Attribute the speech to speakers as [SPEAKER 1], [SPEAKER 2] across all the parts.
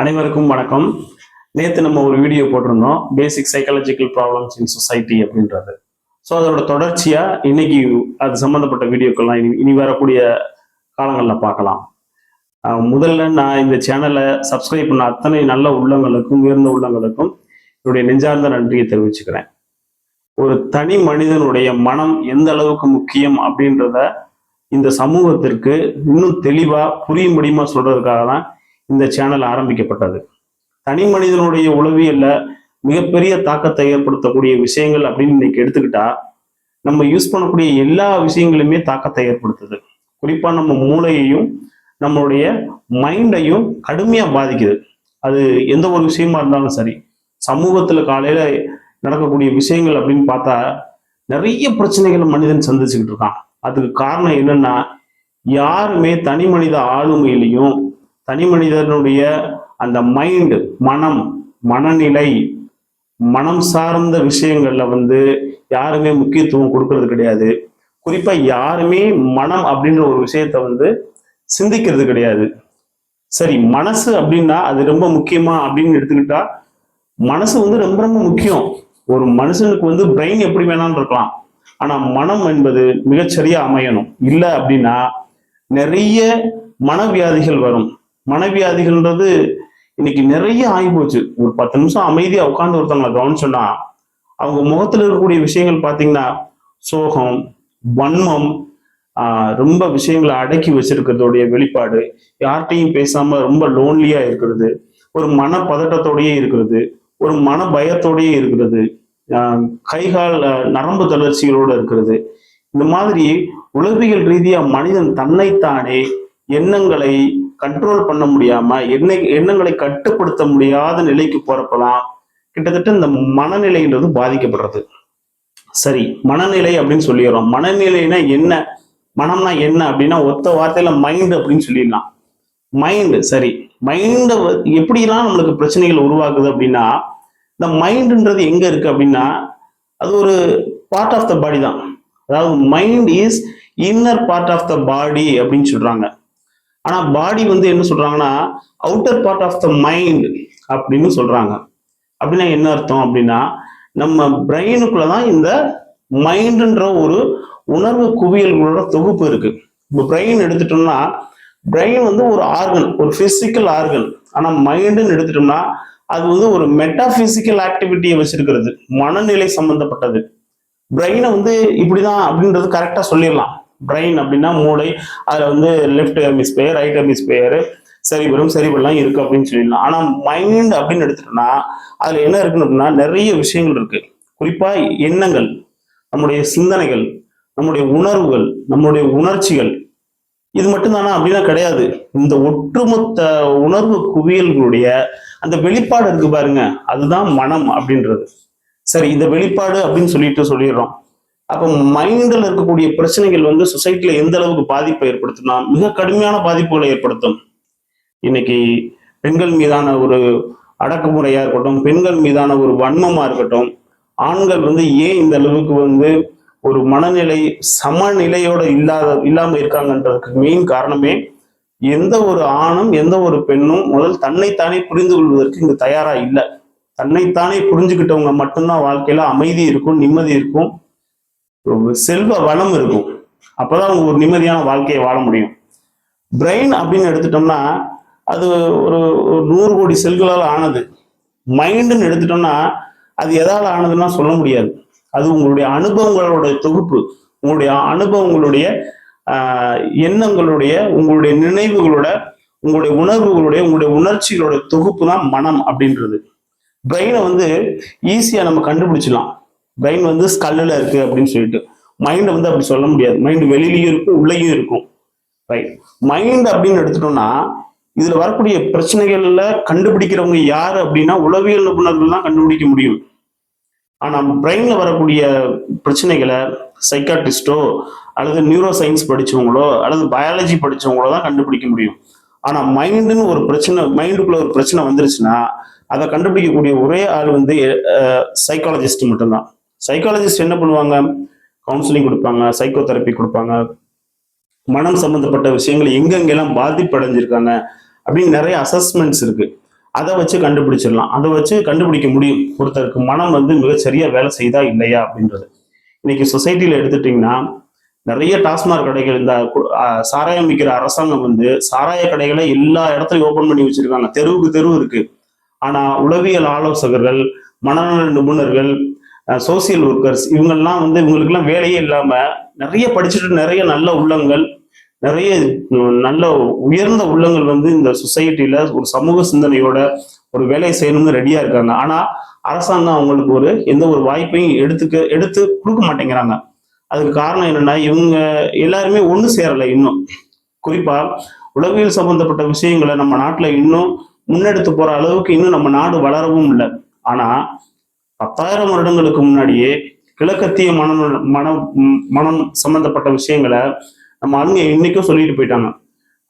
[SPEAKER 1] அனைவருக்கும் வணக்கம். நேற்று நம்ம ஒரு வீடியோ போட்டிருந்தோம். Basic psychological problems in society அப்படின்றது. ஸோ அதோட தொடர்ச்சியாக இன்னைக்கு அது சம்மந்தப்பட்ட வீடியோக்கள்லாம் இனி இனி வரக்கூடிய காலங்களில் பார்க்கலாம். முதல்ல நான் இந்த சேனலை சப்ஸ்கிரைப் பண்ண அத்தனை நல்ல உள்ளங்களுக்கும் உயர்ந்த உள்ளங்களுக்கும் என்னுடைய நெஞ்சார்ந்த நன்றியை தெரிவிச்சுக்கிறேன். ஒரு தனி மனிதனுடைய மனம் எந்த அளவுக்கு முக்கியம் அப்படின்றத இந்த சமூகத்திற்கு இன்னும் தெளிவா புரியும்படியுமா சொல்றதுக்காக தான் இந்த சேனல் ஆரம்பிக்கப்பட்டது. தனி மனிதனுடைய உளவியல்ல மிகப்பெரிய தாக்கத்தை ஏற்படுத்தக்கூடிய விஷயங்கள் அப்படின்னு இன்னைக்கு எடுத்துக்கிட்டா நம்ம யூஸ் பண்ணக்கூடிய எல்லா விஷயங்களுமே தாக்கத்தை ஏற்படுத்துது. குறிப்பா நம்ம மூளையையும் நம்மளுடைய மைண்டையும் கடுமையா பாதிக்குது. அது எந்த ஒரு விஷயமா இருந்தாலும் சரி சமூகத்துல காலையில நடக்கக்கூடிய விஷயங்கள் அப்படின்னு பார்த்தா நிறைய பிரச்சனைகளை மனிதன் சந்திச்சுக்கிட்டு இருக்கான். அதுக்கு காரணம் என்னன்னா யாருமே தனி மனித ஆளுமையிலையும் தனி மனிதனுடைய அந்த மைண்டு மனம் மனநிலை மனம் சார்ந்த விஷயங்கள்ல வந்து யாருமே முக்கியத்துவம் கொடுக்கறது கிடையாது. குறிப்பா யாருமே மனம் அப்படின்ற ஒரு விஷயத்த வந்து சிந்திக்கிறது கிடையாது. சரி மனசு அப்படின்னா அது ரொம்ப முக்கியமா அப்படின்னு எடுத்துக்கிட்டா மனசு வந்து ரொம்ப ரொம்ப முக்கியம். ஒரு மனுஷனுக்கு வந்து பிரெயின் எப்படி வேணாலும் இருக்கலாம். ஆனா மனம் என்பது மிகச்சரியா அமையணும். இல்லை அப்படின்னா நிறைய மனவியாதிகள் வரும். மனவியாதிகள்ன்றது இன்னைக்கு நிறைய ஆகி போச்சு ஒரு பத்து நிமிஷம் அமைதியா உட்கார்ந்து ஒருத்தவங்களை கவனிச்சோம்னா அவங்க முகத்துல இருக்கக்கூடிய விஷயங்கள் பார்த்தீங்கன்னா சோகம் வன்மம் ரொம்ப விஷயங்களை அடக்கி வச்சிருக்கிறதோடைய வெளிப்பாடு யார்கிட்டையும் பேசாம ரொம்ப லோன்லியா இருக்கிறது ஒரு மன பதட்டத்தோடயே இருக்கிறது ஒரு மன பயத்தோடயே இருக்கிறது ஆஹ் கைகால் நரம்பு தளர்ச்சிகளோட இருக்கிறது. இந்த மாதிரி உளவியல் ரீதியா மனிதன் தன்னைத்தானே எண்ணங்களை கண்ட்ரோல் பண்ண முடியாம எண்ணெய் எண்ணங்களை கட்டுப்படுத்த முடியாத நிலைக்கு போறப்பெல்லாம் கிட்டத்தட்ட இந்த மனநிலைன்றது பாதிக்கப்படுறது. சரி மனநிலை அப்படின்னு சொல்லிடுறோம். மனநிலைனா என்ன? மனம்னா என்ன அப்படின்னா ஒத்த வார்த்தையில மைண்ட் அப்படின்னு சொல்லிடலாம். மைண்டு சரி. மைண்டை எப்படிலாம் நம்மளுக்கு பிரச்சனைகள் உருவாக்குது அப்படின்னா இந்த மைண்டுன்றது எங்க இருக்கு அப்படின்னா அது ஒரு பார்ட் ஆஃப் த பாடி தான். அதாவது mind is inner part of the body அப்படின்னு சொல்றாங்க. ஆனா பாடி வந்து என்ன சொல்றாங்கன்னா outer part of the mind அப்படின்னு சொல்றாங்க. அப்படின்னா என்ன அர்த்தம் அப்படின்னா நம்ம பிரெயினுக்குள்ள தான் இந்த மைண்டுன்ற ஒரு உணர்வு குவியல்களோட தொகுப்பு இருக்கு. இப்போ பிரெயின் எடுத்துட்டோம்னா பிரெயின் வந்து ஒரு ஆர்கன் ஒரு பிசிக்கல் ஆர்கன் ஆனா மைண்டுன்னு எடுத்துட்டோம்னா அது வந்து ஒரு மெட்டாபிசிக்கல் ஆக்டிவிட்டியை வச்சிருக்கிறது மனநிலை சம்பந்தப்பட்டது. பிரெயினை வந்து இப்படிதான் அப்படின்றது கரெக்டா சொல்லிடலாம். பிரெயின் அப்படின்னா மூளை அதில் வந்து லெஃப்ட் ஹெமிஸ்பியர் ரைட் ஹெமிஸ்பியர் சரிபுரம் சரிபுரம்லாம் இருக்கு அப்படின்னு சொல்லிடலாம். ஆனால் மைண்ட் அப்படின்னு எடுத்துட்டோம்னா அதில் என்ன இருக்குன்னு அப்படின்னா நிறைய விஷயங்கள் இருக்கு. குறிப்பாக எண்ணங்கள் நம்முடைய சிந்தனைகள் நம்முடைய உணர்வுகள் நம்முடைய உணர்ச்சிகள். இது மட்டும்தானா? அப்படின்னா கிடையாது. இந்த ஒட்டுமொத்த உணர்வு குவியல்களுடைய அந்த வெளிப்பாடு இருக்கு பாருங்க. அதுதான் மனம் அப்படின்றது. சரி இந்த வெளிப்பாடு அப்படின்னு சொல்லிட்டு சொல்லிடுறோம். அப்போ மைண்டில் இருக்கக்கூடிய பிரச்சனைகள் வந்து சொசைட்டியில் எந்த அளவுக்கு பாதிப்பை ஏற்படுத்தும்னா மிக கடுமையான பாதிப்புகளை ஏற்படுத்தும். இன்னைக்கு பெண்கள் மீதான ஒரு அடக்குமுறையாக இருக்கட்டும் பெண்கள் மீதான ஒரு வன்மமாக இருக்கட்டும் ஆண்கள் வந்து ஏன் இந்த அளவுக்கு வந்து ஒரு மனநிலை சமநிலையோட இல்லாத இல்லாமல் இருக்காங்கன்றதுக்கு மெயின் காரணமே எந்த ஒரு ஆணும் எந்த ஒரு பெண்ணும் முதல் தன்னைத்தானே புரிந்து கொள்வதற்கு இங்கு தயாரா இல்லை. தன்னைத்தானே புரிஞ்சுக்கிட்டவங்க மட்டும்தான் வாழ்க்கையில அமைதி இருக்கும் நிம்மதி இருக்கும். செல்வ வளம் இருக்கும். அப்போதான் அவங்க ஒரு நிம்மதியான வாழ்க்கையை வாழ முடியும். பிரெயின் அப்படின்னு எடுத்துட்டோம்னா அது ஒரு நூறு கோடி செல்களால் ஆனது. மைண்டுன்னு எடுத்துட்டோம்னா அது எதால் ஆனதுன்னா சொல்ல முடியாது. அது உங்களுடைய அனுபவங்களோட தொகுப்பு. உங்களுடைய அனுபவங்களுடைய எண்ணங்களுடைய உங்களுடைய நினைவுகளோட உங்களுடைய உணர்வுகளுடைய உங்களுடைய உணர்ச்சிகளோட தொகுப்பு தான் மனம் அப்படின்றது. பிரெயினை வந்து ஈஸியாக நம்ம கண்டுபிடிச்சிடலாம். பிரெயின் வந்து ஸ்கல்லில் இருக்கு அப்படின்னு சொல்லிட்டு. மைண்டை வந்து அப்படி சொல்ல முடியாது. மைண்ட் வெளியிலையும் இருக்கும் உள்ளேயும் இருக்கும். ரைட் மைண்ட் அப்படின்னு எடுத்துட்டோம்னா இதுல வரக்கூடிய பிரச்சனைகள்ல கண்டுபிடிக்கிறவங்க யார் அப்படின்னா உளவியல் நிபுணர்கள் தான் கண்டுபிடிக்க முடியும். ஆனா பிரெயின்ல வரக்கூடிய பிரச்சனைகளை சைக்காட்டிஸ்டோ அல்லது நியூரோ சயின்ஸ் படிச்சவங்களோ அல்லது பயாலஜி படிச்சவங்களோ தான் கண்டுபிடிக்க முடியும். ஆனா மைண்டுன்னு ஒரு பிரச்சனை மைண்டுக்குள்ள ஒரு பிரச்சனை வந்துருச்சுன்னா அதை கண்டுபிடிக்கக்கூடிய ஒரே ஆள் வந்து சைக்காலஜிஸ்ட் மட்டும்தான். சைக்காலஜிஸ்ட் என்ன பண்ணுவாங்க? கவுன்சிலிங் கொடுப்பாங்க சைக்கோ தெரப்பி கொடுப்பாங்க. மனம் சம்மந்தப்பட்ட விஷயங்கள் எங்கெங்கெல்லாம் பாதிப்படைஞ்சிருக்காங்க அப்படின்னு நிறைய அசஸ்மெண்ட்ஸ் இருக்கு. அதை வச்சு கண்டுபிடிச்சிடலாம். அதை வச்சு கண்டுபிடிக்க முடியும். ஒருத்தருக்கு மனம் வந்து மிகச்சரியா வேலை செய்தா இல்லையா அப்படின்றது. இன்னைக்கு சொசைட்டியில் எடுத்துட்டீங்கன்னா நிறைய டாஸ்மாக் கடைகள் இந்த கு- சாராயம் விற்கிற அரசாங்கம் வந்து சாராய கடைகளை எல்லா இடத்துலையும் ஓபன் பண்ணி வச்சிருக்காங்க. தெருவுக்கு தெருவு இருக்கு. ஆனா உளவியல் ஆலோசகர்கள் மனநல நிபுணர்கள் சோசியல் ஒர்க்கர்ஸ் இவங்கெல்லாம் வந்து இவங்களுக்கெல்லாம் வேலையே இல்லாம நிறைய படிச்சுட்டு நிறைய நல்ல உள்ளங்கள் நிறைய நல்ல உயர்ந்த உள்ளங்கள் வந்து இந்த சொசைட்டில ஒரு சமூக சிந்தனையோட ஒரு வேலையை செய்யணும்னு ரெடியா இருக்காங்க. ஆனா அரசாங்கம் அவங்களுக்கு ஒரு எந்த ஒரு வாய்ப்பையும் எடுத்துக்க எடுத்து கொடுக்க மாட்டேங்கிறாங்க. அதுக்கு காரணம் என்னன்னா இவங்க எல்லாருமே ஒன்று சேரல இன்னும். குறிப்பா உளவியல் சம்பந்தப்பட்ட விஷயங்களை நம்ம நாட்டுல இன்னும் முன்னெடுத்து போற அளவுக்கு இன்னும் நம்ம நாடு வளரவும் இல்லை. ஆனா பத்தாயிரம் வருடங்களுக்கு முன்னாடியே கிழக்கத்திய மனம் மனம் மனம் சம்பந்தப்பட்ட விஷயங்களை நம்ம ஆளுங்க இன்னைக்கும் சொல்லிட்டு போயிட்டாங்க.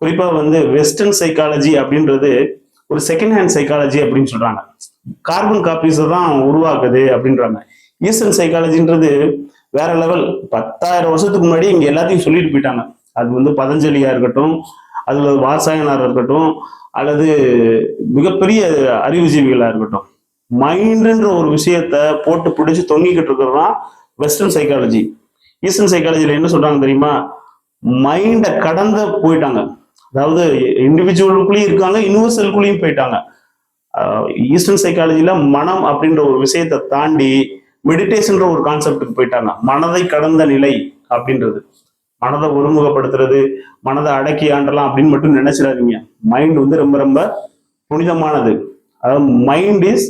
[SPEAKER 1] குறிப்பா வந்து வெஸ்டர்ன் சைக்காலஜி அப்படின்றது ஒரு செகண்ட் ஹேண்ட் சைக்காலஜி அப்படின்னு சொல்றாங்க. கார்பன் காப்பீஸை தான் உருவாக்குது அப்படின்றாங்க. ஈஸ்டர்ன் சைக்காலஜின்றது வேற லெவல் பத்தாயிரம் வருஷத்துக்கு முன்னாடி இங்க எல்லாத்தையும் சொல்லிட்டு போயிட்டாங்க. அது வந்து பதஞ்சலியா இருக்கட்டும் அதுல வாசாயனார் இருக்கட்டும் அல்லது மிகப்பெரிய அறிவுஜீவிகளா இருக்கட்டும். மைண்டுன்ற ஒரு விஷயத்த போட்டு பிடிச்சி தொங்கிக்கிட்டு இருக்கிறது வெஸ்டர்ன் சைக்காலஜி ஈஸ்டர்ன் சைக்காலஜியில் என்ன சொல்றாங்க தெரியுமா? மைண்டை கடந்த போயிட்டாங்க. அதாவது இண்டிவிஜுவலுக்குள்ளேயும் இருக்காங்க யூனிவர்சலுக்குள்ளேயும் போயிட்டாங்க. ஈஸ்டர்ன் சைக்காலஜியில் மனம் அப்படின்ற ஒரு விஷயத்தை தாண்டி மெடிடேஷன்ற ஒரு கான்செப்டுக்கு போயிட்டாங்க. மனதை கடந்த நிலை அப்படின்றது. மனதை ஒருமுகப்படுத்துறது மனதை அடக்கி ஆண்டலாம் அப்படின்னு மட்டும் நினைச்சிடாதீங்க. மைண்ட் வந்து ரொம்ப ரொம்ப புனிதமானது. அதாவது mind is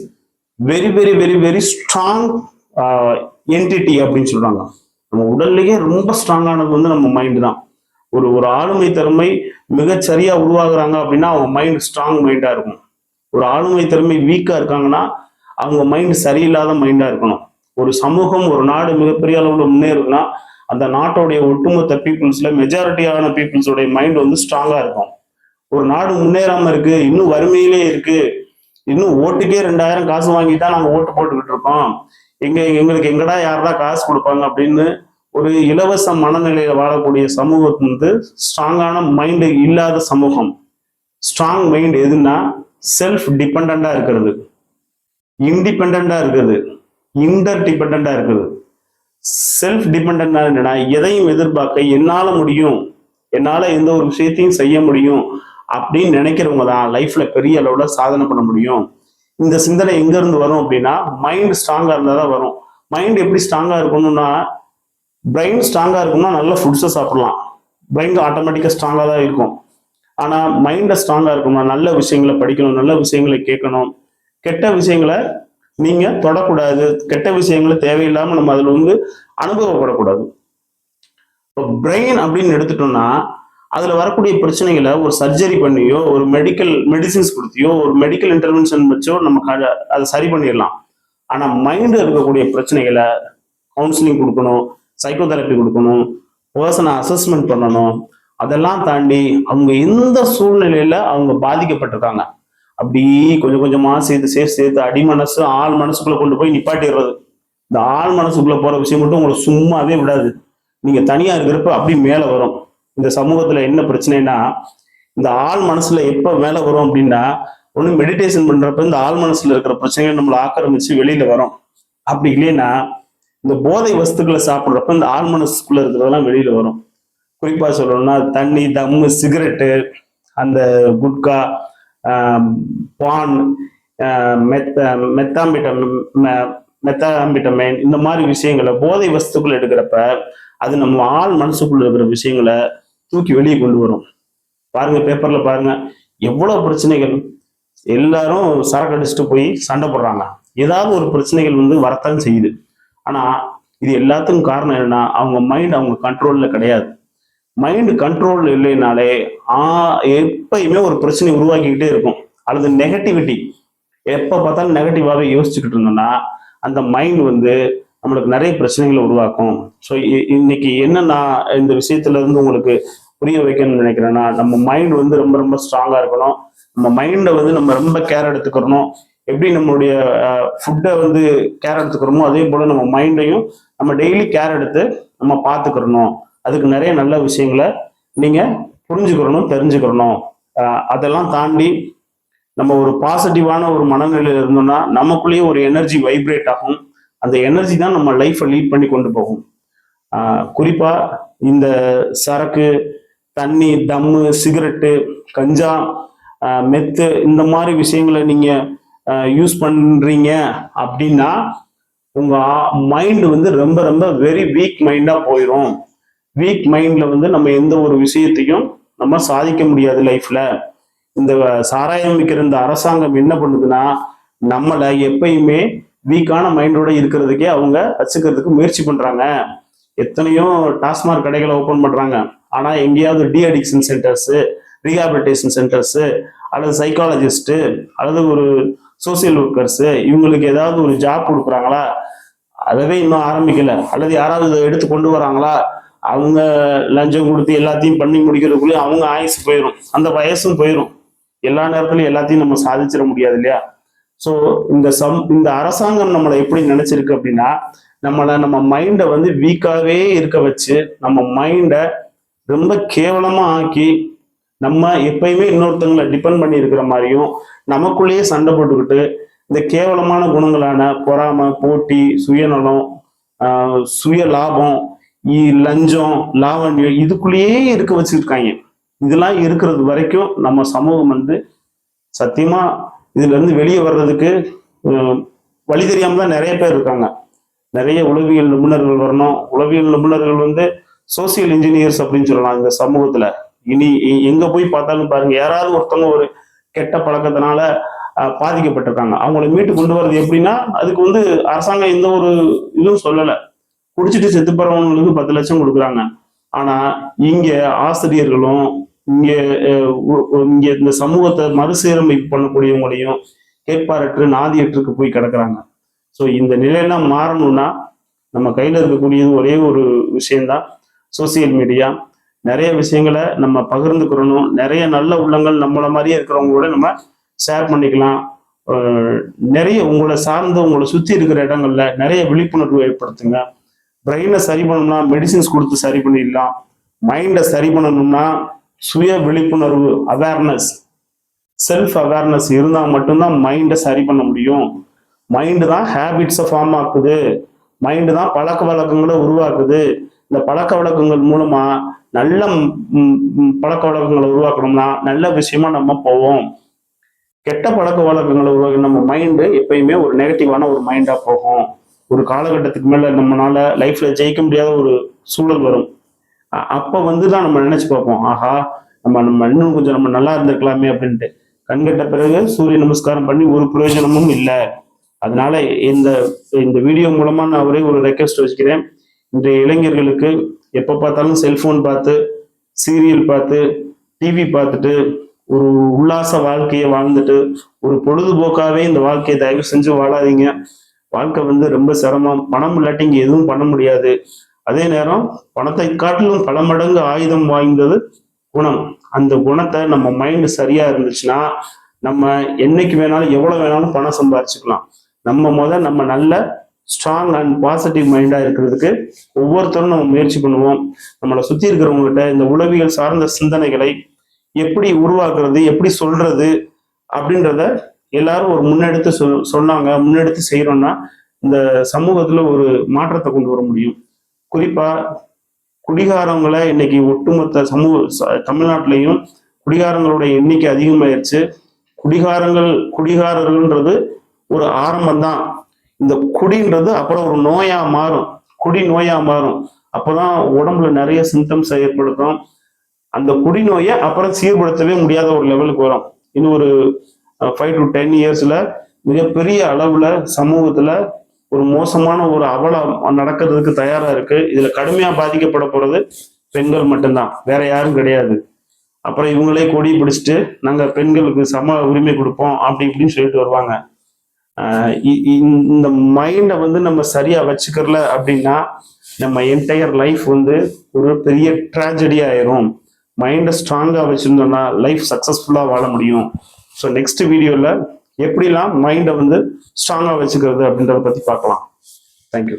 [SPEAKER 1] very very very very strong entity அப்படின்னு சொல்றாங்க. நம்ம உடல்லையே ரொம்ப ஸ்ட்ராங்கானது வந்து நம்ம மைண்டு தான். ஒரு ஒரு ஆளுமை திறமை மிகச்சரியா உருவாகுறாங்க அப்படின்னா அவங்க மைண்ட் ஸ்ட்ராங் மைண்டா இருக்கும். ஒரு ஆளுமை திறமை வீக்கா இருக்காங்கன்னா அவங்க மைண்ட் சரியில்லாத மைண்டா இருக்கணும். ஒரு சமூகம் ஒரு நாடு மிகப்பெரிய அளவுல முன்னேறுதுன்னா அந்த நாட்டோடைய ஒட்டுமொத்த பீப்புள்ஸ்ல மெஜாரிட்டியான பீப்புள்ஸோடைய மைண்ட் வந்து ஸ்ட்ராங்கா இருக்கும். ஒரு நாடு முன்னேறாம இருக்கு இன்னும் வறுமையிலே இருக்கு இன்னும் ஓட்டுக்கே ரெண்டாயிரம் காசு வாங்கி தான் நாங்கள் ஓட்டு போட்டுக்கிட்டு இருக்கோம். எங்க எங்களுக்கு எங்கடா யாரடா காசு கொடுப்பாங்க அப்படின்னு ஒரு இலவச மனநிலையில வாழக்கூடிய சமூகம் வந்து ஸ்ட்ராங்கான மைண்டு இல்லாத சமூகம். ஸ்ட்ராங் மைண்ட் எதுன்னா செல்ஃப் டிபெண்டா இருக்கிறது. இண்டிபெண்டா இருக்குது இன்டர் டிபெண்டா இருக்குது செல்ஃப் டிபெண்டா என்னன்னா எதையும் எதிர்பார்க்க என்னால முடியும். என்னால எந்த ஒரு விஷயத்தையும் செய்ய முடியும். அப்படின்னு நினைக்கிறவங்க தான் லைஃப்ல பெரிய அளவுல சாதனை பண்ண முடியும். இந்த சிந்தனை எங்க இருந்து வரும் அப்படின்னா மைண்ட் ஸ்ட்ராங்கா இருந்தா தான் வரும். மைண்ட் எப்படி ஸ்ட்ராங்கா இருக்கணும்னா பிரெயின் ஸ்ட்ராங்கா இருக்கணும்னா நல்ல ஃபுட்ஸை சாப்பிடலாம். பிரெயின் ஆட்டோமேட்டிக்கா ஸ்ட்ராங்கா தான் இருக்கும். ஆனா மைண்ட ஸ்ட்ராங்கா இருக்கணும்னா நல்ல விஷயங்களை படிக்கணும் நல்ல விஷயங்களை கேட்கணும். கெட்ட விஷயங்களை நீங்க தொடக்கூடாது. கெட்ட விஷயங்களை தேவையில்லாம நம்ம அதுல வந்து அனுபவப்படக்கூடாது. இப்போ பிரெயின் அப்படின்னு எடுத்துட்டோம்னா அதில் வரக்கூடிய பிரச்சனைகளை ஒரு சர்ஜரி பண்ணியோ ஒரு மெடிக்கல் மெடிசின்ஸ் கொடுத்தியோ ஒரு மெடிக்கல் இன்டர்வென்ஷன் வச்சோ நம்ம க- அதை சரி பண்ணிடலாம். ஆனால் மைண்டில் இருக்கக்கூடிய பிரச்சனைகளை கவுன்சிலிங் கொடுக்கணும் சைக்கோதெரப்பி கொடுக்கணும் பர்சனை அசஸ்மெண்ட் பண்ணணும் அதெல்லாம் தாண்டி அவங்க எந்த சூழ்நிலையில அவங்க பாதிக்கப்பட்டிருக்காங்க. அப்படி கொஞ்சம் கொஞ்சமா சேர்த்து சேர்த்து சேர்த்து அடி மனசு ஆள் மனசுக்குள்ள கொண்டு போய் நிப்பாட்டிடுறது. இந்த ஆள் மனசுக்குள்ள போற விஷயம் மட்டும் உங்களை சும்மாவே விடாது. நீங்க தனியா இருக்கிறப்ப அப்படி மேல வரும். இந்த சமூகத்துல என்ன பிரச்சனைனா இந்த ஆள் மனசுல எப்ப மேல வரும் அப்படின்னா ஒண்ணு மெடிடேஷன் பண்றப்ப இந்த ஆள் மனசுல இருக்கிற பிரச்சனைகள் நம்மளை ஆக்கிரமிச்சு வெளியில வரும். அப்படி இல்லைன்னா இந்த போதை வஸ்துக்களை சாப்பிட்றப்ப இந்த ஆள் மனசுக்குள்ள இருக்கிறதெல்லாம் வெளியில வரும். குறிப்பா சொல்லணும்னா தண்ணி தம்மு சிகரெட்டு அந்த குட்கா பான் மெத்த மெத்தாம்பிட்டம் மெத்தாம்பிட்டமைன் இந்த மாதிரி விஷயங்களை போதை வஸ்துக்கள் எடுக்கிறப்ப அது நம்ம ஆள் மனசுக்குள்ள இருக்கிற விஷயங்களை தூக்கி வெளியே கொண்டு வரும். பாருங்க பேப்பர்ல பாருங்க. எவ்வளவு பிரச்சனைகள்? எல்லாரும் சரக்கு அடிச்சுட்டு போய் சண்டை போடுறாங்க. ஏதாவது ஒரு பிரச்சனைகள் வந்து வரத்தான் செய்யுது. ஆனா இது எல்லாத்துக்கும் காரணம் என்னன்னா அவங்க மைண்ட் அவங்க கண்ட்ரோல்ல கிடையாது. மைண்டு கண்ட்ரோல் இல்லைனாலே ஆ எப்பயுமே ஒரு பிரச்சனை உருவாக்கிக்கிட்டே இருக்கும். அல்லது நெகட்டிவிட்டி எப்ப பார்த்தாலும் நெகட்டிவாகவே யோசிச்சுக்கிட்டு இருந்தோம்னா அந்த மைண்ட் வந்து நம்மளுக்கு நிறைய பிரச்சனைகளை உருவாக்கும். ஸோ இன்னைக்கு என்ன நான் இந்த விஷயத்துல இருந்து உங்களுக்கு புரிய வைக்கணும்னு நினைக்கிறேன்னா நம்ம மைண்ட் வந்து ரொம்ப ரொம்ப ஸ்ட்ராங்காக இருக்கணும். நம்ம மைண்டை வந்து நம்ம ரொம்ப கேர் எடுத்துக்கிறணும். எப்படி நம்மளுடைய ஃபுட்டை வந்து கேர் எடுத்துக்கிறோமோ அதே போல் நம்ம மைண்டையும் நம்ம டெய்லி கேர் எடுத்து நம்ம பார்த்துக்கிறணும் அதுக்கு நிறைய நல்ல விஷயங்களை நீங்கள் புரிஞ்சுக்கிறணும் தெரிஞ்சுக்கிறணும். அதெல்லாம் தாண்டி நம்ம ஒரு பாசிட்டிவான ஒரு மனநிலையில் இருந்தோம்னா நமக்குள்ளேயே ஒரு எனர்ஜி வைப்ரேட் ஆகும். அந்த எனர்ஜி தான் நம்ம லைஃப்பை லீட் பண்ணி கொண்டு போகும். குறிப்பாக இந்த சரக்கு தண்ணி தம்மு சிகரெட்டு கஞ்சா மெத்து இந்த மாதிரி விஷயங்களை நீங்கள் யூஸ் பண்ணுறீங்க அப்படின்னா உங்கள் மைண்டு வந்து ரொம்ப ரொம்ப வெரி வீக் மைண்டாக போயிடும் வீக் மைண்டில் வந்து நம்ம எந்த ஒரு விஷயத்தையும் நம்ம சாதிக்க முடியாது லைஃப்பில் இந்த சாராயம் விற்கிற இந்த அரசாங்கம் என்ன பண்ணுதுன்னா நம்மளை எப்பயுமே வீக்கான மைண்டோட இருக்கிறதுக்கே அவங்க வச்சுக்கிறதுக்கு முயற்சி பண்றாங்க. எத்தனையோ டாஸ்மாக் கடைகளை ஓப்பன் பண்றாங்க. ஆனா எங்கேயாவது de addiction centres rehabilitation centres அல்லது சைக்காலஜிஸ்ட் அல்லது ஒரு சோசியல் ஒர்க்கர்ஸ் இவங்களுக்கு ஏதாவது ஒரு ஜாப் கொடுக்குறாங்களா? அதவே இன்னும் ஆரம்பிக்கல. அல்லது யாராவது இதை எடுத்து கொண்டு வராங்களா? அவங்க லஞ்சம் கொடுத்து எல்லாத்தையும் பண்ணி முடிக்கிறதுக்குள்ளே அவங்க ஆயுசு போயிடும் அந்த வயசும் போயிடும் எல்லா நேரத்துலையும் எல்லாத்தையும் நம்ம சாதிச்சிட முடியாது இல்லையா? ஸோ இந்த சம் இந்த அரசாங்கம் நம்மளை எப்படி நினைச்சிருக்கு அப்படின்னா நம்மளை நம்ம மைண்டை வந்து வீக்காகவே இருக்க வச்சு நம்ம மைண்டை ரொம்ப கேவலமாக ஆக்கி நம்ம எப்பயுமே இன்னொருத்தங்களை டிபெண்ட் பண்ணி இருக்கிற மாதிரியும் நமக்குள்ளேயே சண்டை போட்டுக்கிட்டு இந்த கேவலமான குணங்களான பொறாமை போட்டி சுயநலம் சுய லாபம் இ- லஞ்சம் லாவண்யம் இதுக்குள்ளேயே இருக்க வச்சிருக்காங்க. இதெல்லாம் இருக்கிறது வரைக்கும் நம்ம சமூகம் வந்து சத்தியமா இதுல இருந்து வெளியே வர்றதுக்கு வழி தெரியாம தான் நிறைய பேர் இருக்காங்க. நிறைய உளவியல் நிபுணர்கள் வரணும். உளவியல் நிபுணர்கள் வந்து சோசியல் இன்ஜினியர்ஸ் அப்படின்னு சொல்லலாம் இந்த சமூகத்துல. இனி எங்க போய் பார்த்தாலும் பாருங்க யாராவது ஒருத்தவங்க ஒரு கெட்ட பழக்கத்தினால பாதிக்கப்பட்டிருக்காங்க. அவங்கள மீட்டு கொண்டு வர்றது எப்படின்னா அதுக்கு வந்து அரசாங்கம் எந்த ஒரு இதுவும் சொல்லலை. குடிச்சிட்டு செத்து போறவங்களுக்கு பத்து லட்சம் கொடுக்குறாங்க. ஆனா இங்க ஆசிரியர்களும் இங்கே இங்கே இந்த சமூகத்தை மறுசீரமைப்பு பண்ணக்கூடியவங்களையும் கேட்பாரற்று நாதியற்றுக்கு போய் கிடக்குறாங்க. ஸோ இந்த நிலையெல்லாம் மாறணும்னா நம்ம கையில் இருக்கக்கூடியது ஒரே ஒரு விஷயம்தான் சோசியல் மீடியா. நிறைய விஷயங்களை நம்ம பகிர்ந்துக்கிறணும். நிறைய நல்ல உள்ளங்கள் நம்மளை மாதிரியே இருக்கிறவங்களோட நம்ம ஷேர் பண்ணிக்கலாம். நிறைய உங்களை சார்ந்த உங்களை சுற்றி இருக்கிற இடங்கள்ல நிறைய விழிப்புணர்வு ஏற்படுத்துங்க. பிரெயினை சரி பண்ணணும்னா மெடிசின்ஸ் கொடுத்து சரி பண்ணிடலாம். மைண்டை சரி பண்ணணும்னா சுய விழிப்புணர்வு அவேர்னஸ் செல்ஃப் அவேர்னஸ் இருந்தால் மட்டும்தான் மைண்டை சரி பண்ண முடியும். மைண்டு தான் ஹேபிட்ஸை ஃபார்ம் ஆக்குது. மைண்டு தான் பழக்க வழக்கங்களை உருவாக்குது. இந்த பழக்க வழக்கங்கள் மூலமா நல்ல பழக்க வழக்கங்களை உருவாக்கணும்னா நல்ல விஷயமா நம்ம போவோம். கெட்ட பழக்க வழக்கங்களை உருவாக்கி நம்ம மைண்டு எப்பயுமே ஒரு நெகட்டிவான ஒரு மைண்டா போகும். ஒரு காலகட்டத்துக்கு மேல நம்மளால லைஃப்ல ஜெயிக்க முடியாத ஒரு சூழல் வரும். அப்போ வந்து தான் நம்ம நினைச்சு பார்ப்போம். ஆஹா நம்ம நம்ம இன்னும் கொஞ்சம் நம்ம நல்லா இருந்திருக்கலாமே அப்படின்ட்டு. கண்கட்ட பிறகு சூரிய நமஸ்காரம் பண்ணி ஒரு பிரயோஜனமும் இல்லை. அதனால இந்த இந்த வீடியோ மூலமா நான் ஒரே ஒரு ரெக்வஸ்ட் வச்சுக்கிறேன். இன்றைய இளைஞர்களுக்கு எப்போ பார்த்தாலும் செல்போன் பார்த்து சீரியல் பார்த்து டிவி பார்த்துட்டு ஒரு உல்லாச வாழ்க்கையை வாழ்ந்துட்டு ஒரு பொழுதுபோக்காவே இந்த வாழ்க்கையை தயவு செஞ்சு வாழாதீங்க. வாழ்க்கை வந்து ரொம்ப சிரமம். பணம் இல்லாட்டி இங்கே எதுவும் பண்ண முடியாது. அதே நேரம் பணத்தை காட்டிலும் பல மடங்கு ஆயுதம் வாய்ந்தது குணம். அந்த குணத்தை நம்ம மைண்டு சரியா இருந்துச்சுன்னா நம்ம என்னைக்கு வேணாலும் எவ்வளவு வேணாலும் பணம் சம்பாரிச்சுக்கலாம். நம்ம முத நம்ம நல்ல ஸ்ட்ராங் அண்ட் பாசிட்டிவ் மைண்டா இருக்கிறதுக்கு ஒவ்வொருத்தரும் நம்ம முயற்சி பண்ணுவோம். நம்மளை சுத்தி இருக்கிறவங்ககிட்ட இந்த உளவியல் சார்ந்த சிந்தனைகளை எப்படி உருவாக்குறது எப்படி சொல்றது அப்படின்றத எல்லாரும் ஒரு முன்னெடுத்து சொன்னாங்க முன்னெடுத்து செய்யறோம்னா இந்த சமூகத்துல ஒரு மாற்றத்தை கொண்டு வர முடியும். குறிப்பா குடிகாரங்களை இன்னைக்கு ஒட்டுமொத்த சமூக ச- தமிழ்நாட்டிலையும் குடிகாரங்களுடைய எண்ணிக்கை அதிகமாயிருச்சு. குடிகாரங்கள் குடிகாரர்கள்ன்றது ஒரு ஆரம்பம் தான் இந்த குடின்றது அப்புறம் ஒரு நோயா மாறும். குடி நோயா மாறும். அப்பதான் உடம்புல நிறைய சிம்டம்ஸ் ஏற்படுத்தும். அந்த குடிநோயை அப்புறம் சீர்படுத்தவே முடியாத ஒரு லெவலுக்கு வரும். இன்னும் ஒரு ஃபைவ் டு டென் இயர்ஸ்ல மிகப்பெரிய அளவுல சமூகத்துல ஒரு மோசமான ஒரு அவலம் நடக்கிறதுக்கு தயாரா இருக்கு. இதுல கடுமையா பாதிக்கப்பட போறது பெண்கள் மட்டும்தான். வேற யாரும் கிடையாது. அப்புறம் இவங்களே கொடி பிடிச்சிட்டு நாங்க பெண்களுக்கு சம உரிமை கொடுப்போம் அப்படி இப்படின்னு சொல்லிட்டு வருவாங்க. இ- இந்த மைண்டை வந்து நம்ம சரியா வச்சுக்கல அப்படின்னா நம்ம என்டையர் லைஃப் வந்து ஒரு பெரிய ட்ராஜடி ஆயிரும். மைண்டை ஸ்ட்ராங்கா வச்சிருந்தோம்னா லைஃப் சக்சஸ்ஃபுல்லா வாழ முடியும். ஸோ நெக்ஸ்ட் வீடியோல எப்படிலாம் மைண்டை வந்து ஸ்ட்ராங்காக வச்சுக்கிறது அப்படின்றத பற்றி பார்க்கலாம். தேங்க்யூ